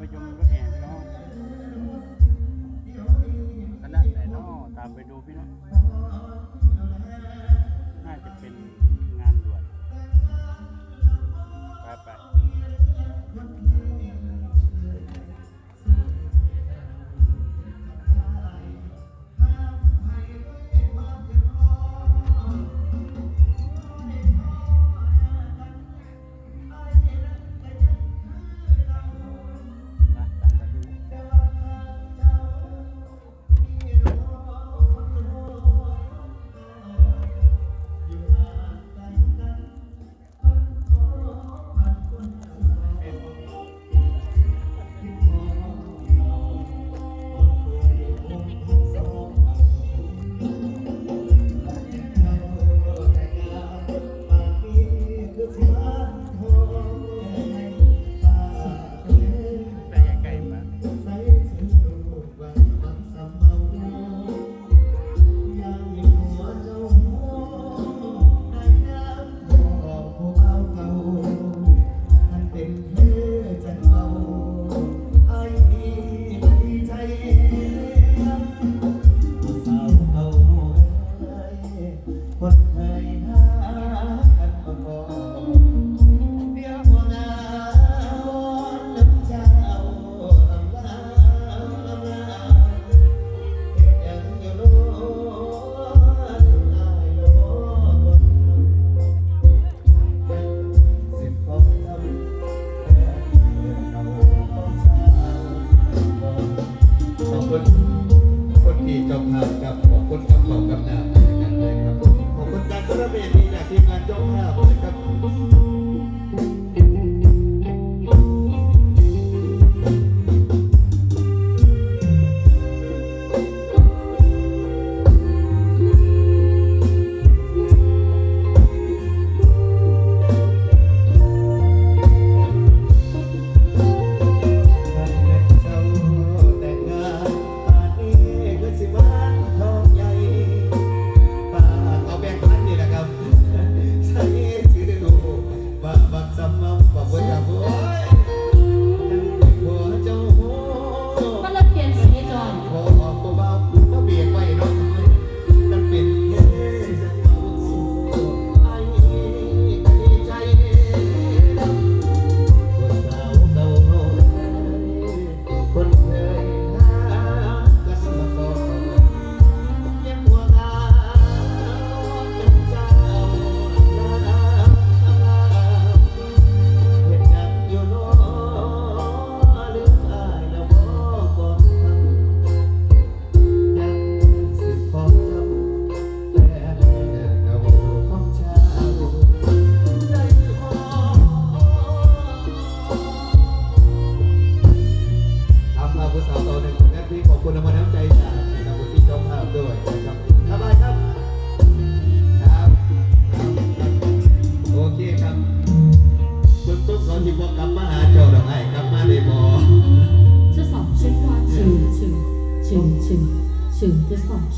ไปชมรถแห่พี่น้องคณะไหนน้อตามไปดูพี่น้อง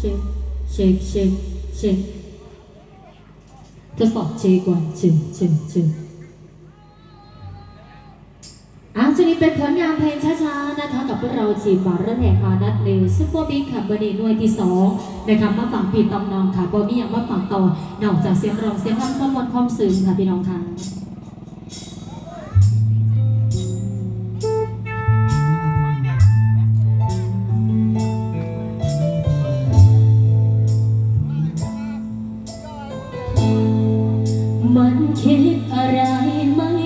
เชคเชคเชคเชคทดสอบเชคก่อนเชคเชคเชคอัจะนี้เป็นผลงานเพลงช้าๆนะคะกับพวกเราจีบาร์เร่แหกพานัดเลวซุปเปอร์บิ๊กค่ะเบอร์นีหน่วยที่สองนะคะมาฝังผิดตำนองค่ะบอมี่ยังมาฝังต่อนอกจากเสียงร้องเสียงรำความมลควอมสื่อค่ะพี่น้องค่ะ มันคิดอะไรไม่